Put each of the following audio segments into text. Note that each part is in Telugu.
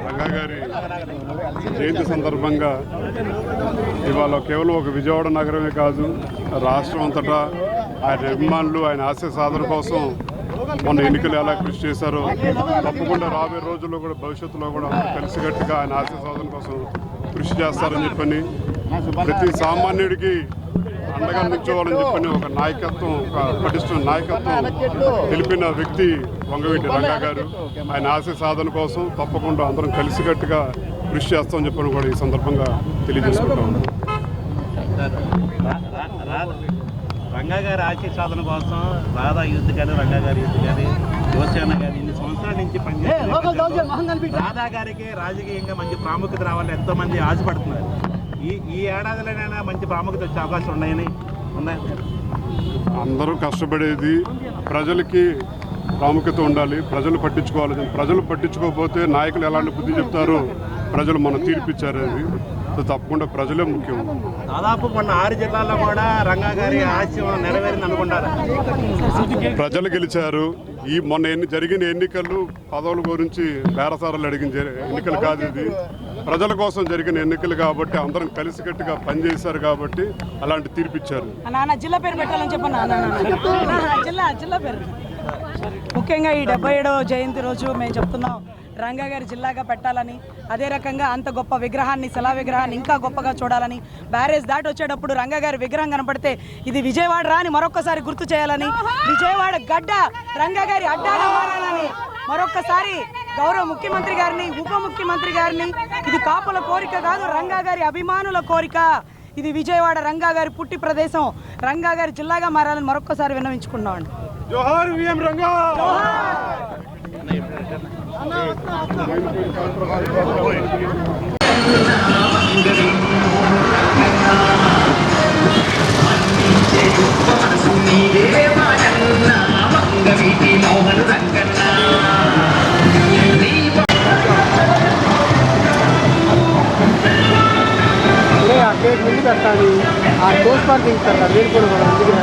రంగాగారి జయంతి సందర్భంగా ఇవాళ కేవలం ఒక విజయవాడ నగరమే కాదు రాష్ట్రం అంతటా ఆయన అభిమానులు ఆయన ఆశయ సాధన కోసం మొన్న ఎన్నికలు ఎలా కృషి చేశారో తప్పకుండా రాబోయే రోజుల్లో కూడా భవిష్యత్తులో కూడా కలిసికట్టుగా ఆయన ఆశయ సాధన కోసం కృషి చేస్తారని చెప్పని ప్రతి సామాన్యుడికి అండగా నిల్చోవాలని చెప్పని ఒక నాయకత్వం ఒక పటిష్టమైన నాయకత్వం తెలిపిన వ్యక్తి వంగవీటి రంగా గారు. ఆయన ఆశయ సాధన కోసం తప్పకుండా అందరం కలిసికట్టుగా కృషి చేస్తామని చెప్పని కూడా ఈ సందర్భంగా తెలియజేసుకుంటా ఉన్నాం. రంగా గారి ఆశయ సాధన కోసం రాధా యూత్ కానీ రంగా గారి యూత్ కానీ యువసేన కానీ ఇన్ని సంవత్సరాల నుంచి పనిచేస్తున్నారు రాధా గారికి రాజకీయంగా మంచి ప్రాముఖ్యత రావాలని ఎంతో మంది ఆశపడుతున్నారు. ఈ ఈ ఏడాదిలోనైనా మంచి ప్రాముఖ్యత వచ్చే అవకాశం ఉన్నాయని ఉన్నాయి. అందరూ కష్టపడేది ప్రజలకి ప్రాముఖ్యత ఉండాలి ప్రజలు పట్టించుకోవాలి ప్రజలు పట్టించుకోకపోతే నాయకులు ఎలాంటి బుద్ధి చెప్తారో? ప్రజలు మన తీర్పిచ్చారు అది. సో తప్పకుండా ప్రజలే ముఖ్యం. దాదాపు మొన్న ఆరు జిల్లాల్లో కూడా రంగా గారి ఆశయం నెరవేరింది అనుకుంటారు? ప్రజలు గెలిచారు. ఈ మొన్న ఎన్ని జరిగిన ఎన్నికలు పదవుల గురించి బేరసారాలు అడిగిన ఎన్నికలు కాదు ఇది. ప్రజల కోసం జరిగిన ఎన్నికలు కాబట్టి అందరం కలిసికట్టుగా పనిచేశారు కాబట్టి అలాంటి తీర్పిచ్చారు నాన్న జిల్లా పేరు పెట్టాలని చెప్పను నాన్న జిల్లా జిల్లా పేరు. ముఖ్యంగా ఈ డెబ్బై ఏడవ జయంతి రోజు మేము చెప్తున్నాం. రంగా గారి జిల్లాగా పెట్టాలని అదే రకంగా అంత గొప్ప విగ్రహాన్ని శిలా విగ్రహాన్ని ఇంకా గొప్పగా చూడాలని బ్యారేజ్ దాటి వచ్చేటప్పుడు రంగా గారి విగ్రహం కనపడితే ఇది విజయవాడ రా అని మరొకసారి గుర్తు చేయాలని విజయవాడ గడ్డ రంగా గారి అడ్డాగా మారాలని మరొక్కసారి గౌరవ ముఖ్యమంత్రి గారిని ఉప ముఖ్యమంత్రి గారిని ఇది కాపుల కోరిక కాదు రంగా గారి అభిమానుల కోరిక. ఇది విజయవాడ రంగా గారి పుట్టి ప్రదేశం. రంగా గారి జిల్లాగా మారాలని మరొక్కసారి విన్నవించుకున్నామండి జోహార్ విఎం రంగా! పెట్టాలి. ఆ టోస్ పార్క్ ఇస్తారు మీరు కూడా కూడా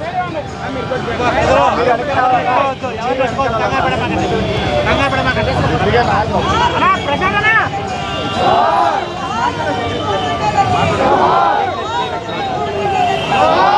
లేడీస్ అవకాశం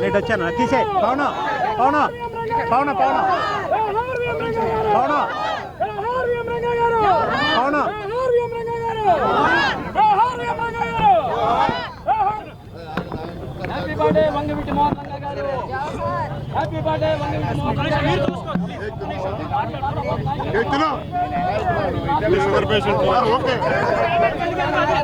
లేట్ వచ్చాను తీసే పవన పవన పవన పవన పవన સ્પેશિયલ ઓકે.